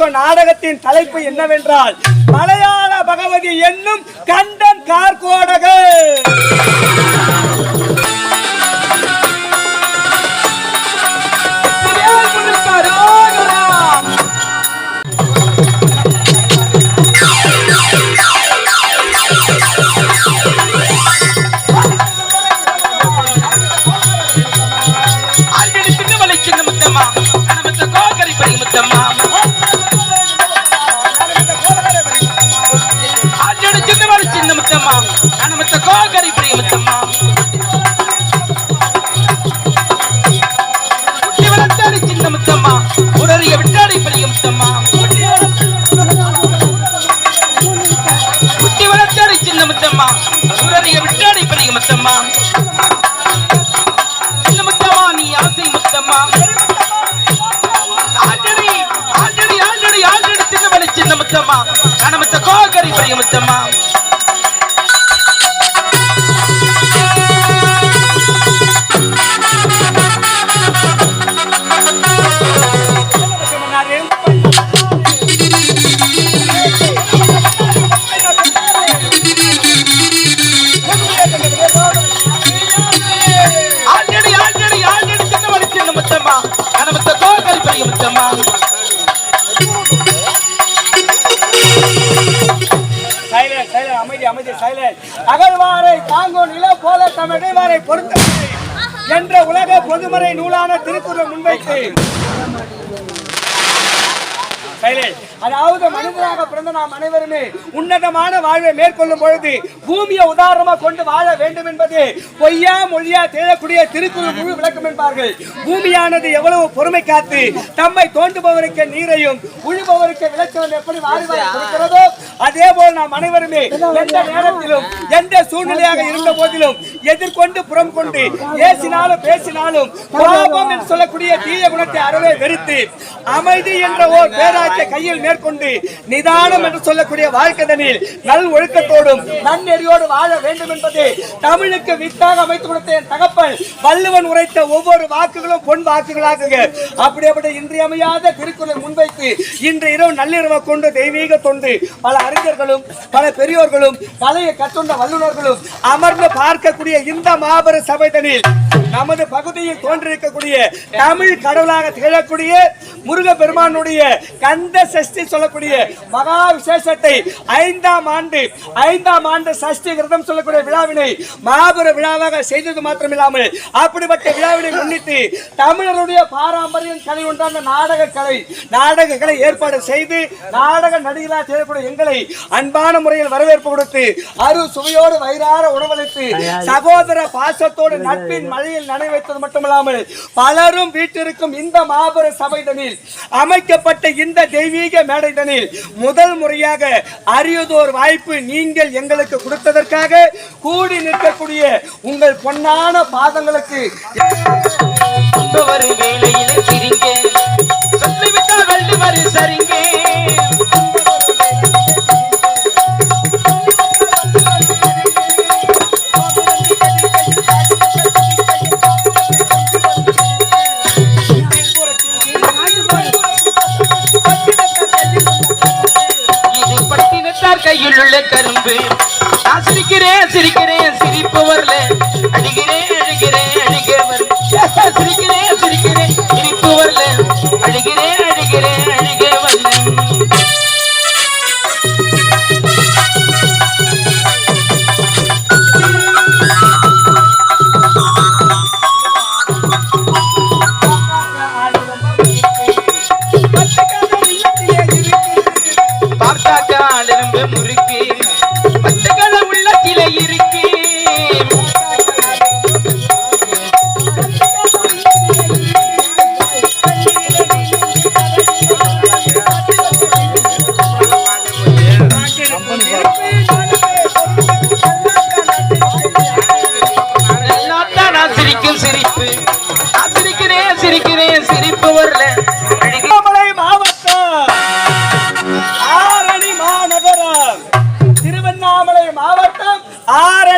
வந்திருக்கும் நாடகத்தின் தலைப்பு என்னவென்றால் மலையாள பகவதி என்னும் கண்டன் கார்கோடக. நில போல பொறுத்த என்ற உலக பொதுமறை நூலான திருக்குறள் முன்வைத்து அதாவது மனிதனாக பிறந்த நாம் அனைவருமே உன்னதமான வாழ்வை மேற்கொள்ளும் பொழுது பூமியை உதாரணமா கொண்டு வாழ வேண்டும் என்பது பொய்யா மொழியா தேடக்கூடிய திருக்குறள் முழு விளக்கம் என்பார்கள். பூமியானது எவ்வளவு பொறுமை காத்து தம்மை தோண்டுபவருக்கு நீரையும் உழுபவருக்கு விளைச்சலும் எப்படி வாழ்வாய் கொடுக்கிறதோ அதே போல் நாம் அனைவருமே எந்த நேரத்திலும் எந்த சூழ்நிலையாக இருந்த போதிலும் எதிர்கொண்டு புறம் கொண்டு ஏசினாலும் பேசினாலும் கோபம் என்று சொல்லக்கூடிய தீய குணத்தை அறவே வெறுத்து அமைதி என்ற ஓர் பேராற்றை கையில் மேற்கொண்டு நிதானம் என்று சொல்லக்கூடிய வாழ்க்கைதனில் நல் ஒழுக்கத்தோடும் நன்னெறியோடு வாழ வேண்டும் என்பது தமிழுக்கு வித்தாக அமைத்து கொடுத்த என் தகப்பன். வள்ளுவன் உரைத்த ஒவ்வொரு வாக்குகளும் பொன் வாக்குகளாகுக. அப்படிப்பட்ட இன்றியமையாத திருக்குறளை முன்வைத்து இன்று இரவு நள்ளிரவை கொண்டு தெய்வீக தொண்டு பல அறிஞர்களும் பல பெரியோர்களும் பழைய கற்றுண்ட வல்லுநர்களும் அமர்ந்து பார்க்கக்கூடிய இந்த மாபெரும் சபைதனில் நமது பகுதியில் தோன்றிருக்கக்கூடிய தமிழ் கடவுளாக திகழக்கூடிய முருக பெருமானுடைய கந்த சஷ்டி சொல்லக்கூடிய மகா விசேஷத்தை ஐந்தாம் ஆண்டு ஐந்தாம் ஆண்டு சஷ்டி விரதம் சொல்லக்கூடிய விழாவினை மாபெரும் விழாவாக செய்தது மாத்திரமில்லாமல் அப்படிப்பட்ட விழாவினை முன்னிட்டு தமிழருடைய பாரம்பரியம் கலை ஒன்றான நாடக கலை நாடக கலை ஏற்பாடு செய்து நாடக நடிகராக செய்யக்கூடிய எங்களை அன்பான முறையில் வரவேற்பு கொடுத்து அரு சுவையோடு வயிறார உணவளித்து சகோதர பாசத்தோடு நட்பின் மழையில் நனை வைத்தது மட்டுமல்லாமல் பலரும் வீட்டிற்கும் இந்த மாபெரும் சபைதனில் அமைக்கப்பட்ட இந்த தெய்வீக மேடைதனில் முதல் முறையாக அரியதோர் வாய்ப்பு நீங்கள் எங்களுக்கு கொடுத்ததற்காக கூடி நிற்கக்கூடிய உங்கள் பொன்னான பாதங்களுக்கு சரிங்க.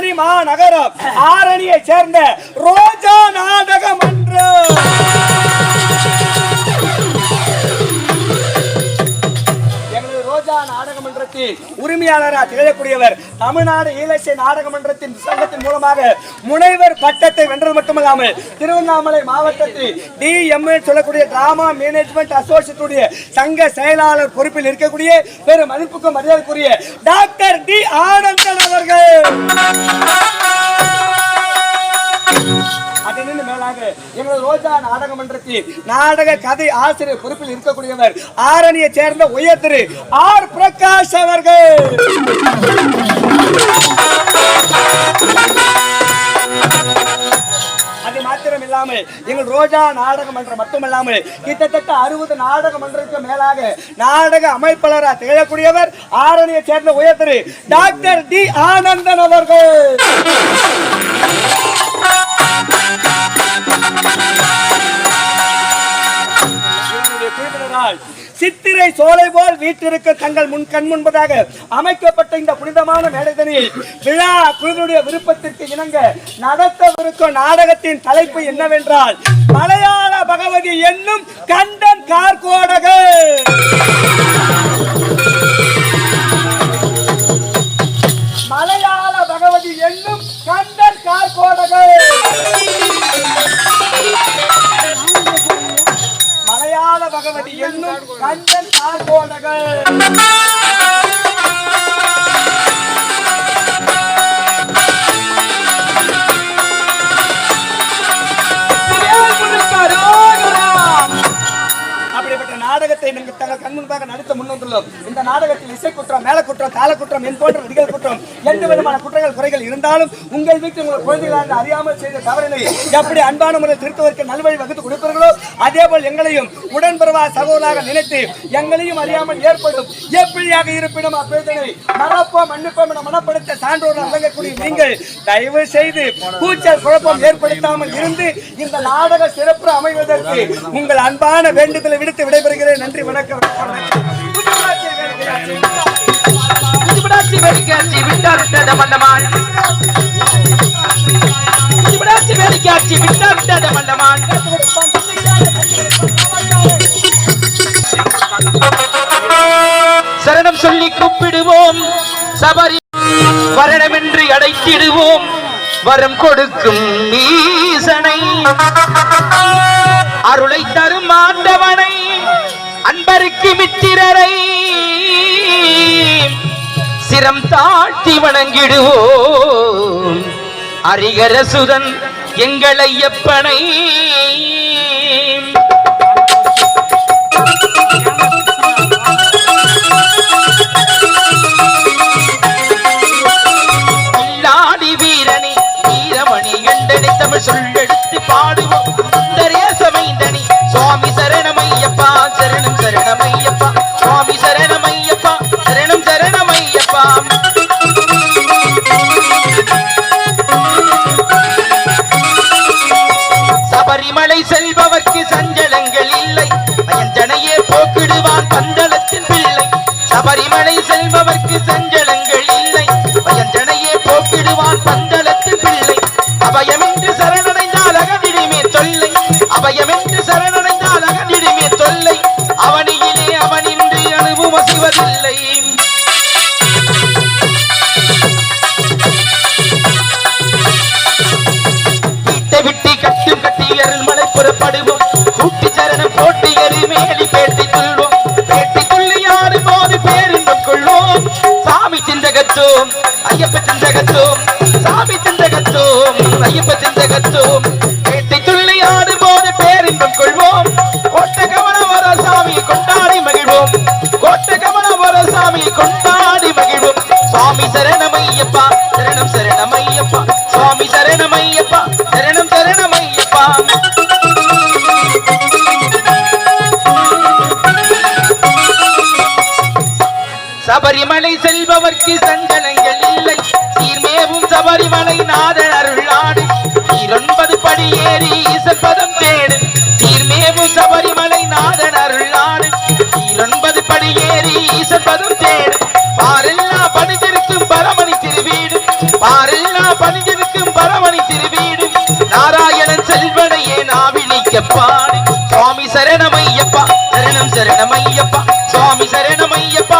ஆரணி மாநகரம். ஆரணியை சேர்ந்த ரோஜா நாடு நாடக உரிமையாளராக திகழக்கூடியவர் தமிழ்நாடு ஈழசை நாடக மன்றத்தின் சங்கத்தின் மூலமாக முனைவர் பட்டத்தை வென்றது மட்டுமல்லாமல் திருவண்ணாமலை மாவட்டத்தில் டிஎம்ஏ சொல்லக்கூடிய டிராமா மேனேஜ்மெண்ட் அசோசியேட்டுடைய சங்க செயலாளர் பொறுப்பில் இருக்கக்கூடிய பெரும் மதிப்புக்கும் மரியாதைக்குரிய டாக்டர் டி ஆனந்தன் அவர்கள். அப்படின்னு மேலாக எங்களது ரோஜா நாடக மன்றத்தில் நாடக கதை ஆசிரியர் பொறுப்பில் இருக்கக்கூடியவர் ஆரணியை சேர்ந்த உயர் திரு ஆர் பிரகாஷ் அவர்கள். மாத்திரம் இல்லாமல் எங்கள் ரோஜா நாடக மன்றம் மட்டுமல்லாமல் கிட்டத்தட்ட அறுபது நாடக மன்றத்துக்கு மேலாக நாடக அமைப்பாளராக திகழக்கூடியவர் ஆரணியை சேர்ந்த உயர் டாக்டர் டி ஆனந்தன் அவர்கள். என்னுடைய சித்திரை சோலை போல் வீட்டிற்கு தங்கள் முன் கண் முன்பதாக அமைக்கப்பட்ட இந்த புனிதமான மேடைதனில் விழா குழுவினுடைய விருப்பத்திற்கு இணங்க நடத்தவிருக்கும் நாடகத்தின் தலைப்பு என்னவென்றால் மலையாள பகவதி என்னும் கண்டன் கார்கோடகர் மலையாள பகவதி என்னும் கண்டன் கார்கோடகர் பகவதி என்னும் கண்டன் கார்கோடகர் நாடகத்தை நீங்கள் தங்கள் கண் முன்பாக நடத்த முன்வந்துள்ளோம். இந்த நாடகத்தில் இசை குற்றம் மேல குற்றம் தாள குற்றம் என் போன்ற விதிகள் குற்றம் எந்த விதமான குற்றங்கள் குறைகள் இருந்தாலும் உங்கள் வீட்டில் உங்கள் குழந்தைகளாக அறியாமல் செய்த தவறினை எப்படி அன்பான முறையில் திருத்துவதற்கு நல்வழி வகுத்து கொடுப்பீர்களோ அதே போல் எங்களையும் உடன்பெறவா சகோதராக நினைத்து எங்களையும் அறியாமல் ஏற்படும் எப்படியாக இருப்பினும் அப்பேதனை மறப்போம் மன்னிப்போம் என மனப்படுத்த சான்றோர் வழங்கக்கூடிய நீங்கள் தயவு செய்து கூச்சல் குழப்பம் ஏற்படுத்தாமல் இருந்து இந்த நாடக சிறப்பு அமைவதற்கு உங்கள் அன்பான வேண்டுதலை விடுத்து விடைபெறுகிறேன். நன்றி வணக்கம் வேடிக்கையாட்சி மண்டமான் சரணம் சொல்லி கூப்பிடுவோம். சபரி வரணமின்றி அடைத்திடுவோம். வரம் கொடுக்கும் ஈசனை. அருளை தரும் ஆண்டவனை. அன்பருக்கு மித்திரரை சிரம் தாழ்த்தி வணங்கிடுவோம். அரிகரசுதன் எங்கள் ஐயப்பனை சபரிமலை ஏறி இசப்பதம் பதம் சீர்மேவு சபரிமலை நாதன் அருளாடு இரொன்பது படி ஏறி இசப்பதம் பதம் தேடு. பாரெல்லா பணிஞ்சிருக்கும் பரமணி திருவீடு. பாரெல்லா பணிஞ்சிருக்கும் பரமணி திருவீடு. நாராயணன் செல்வனையே நாவிழிக்கப்பாடு சுவாமி சரணமையப்பா சரணம் சரணமையப்பா. சுவாமி சரணமையப்பா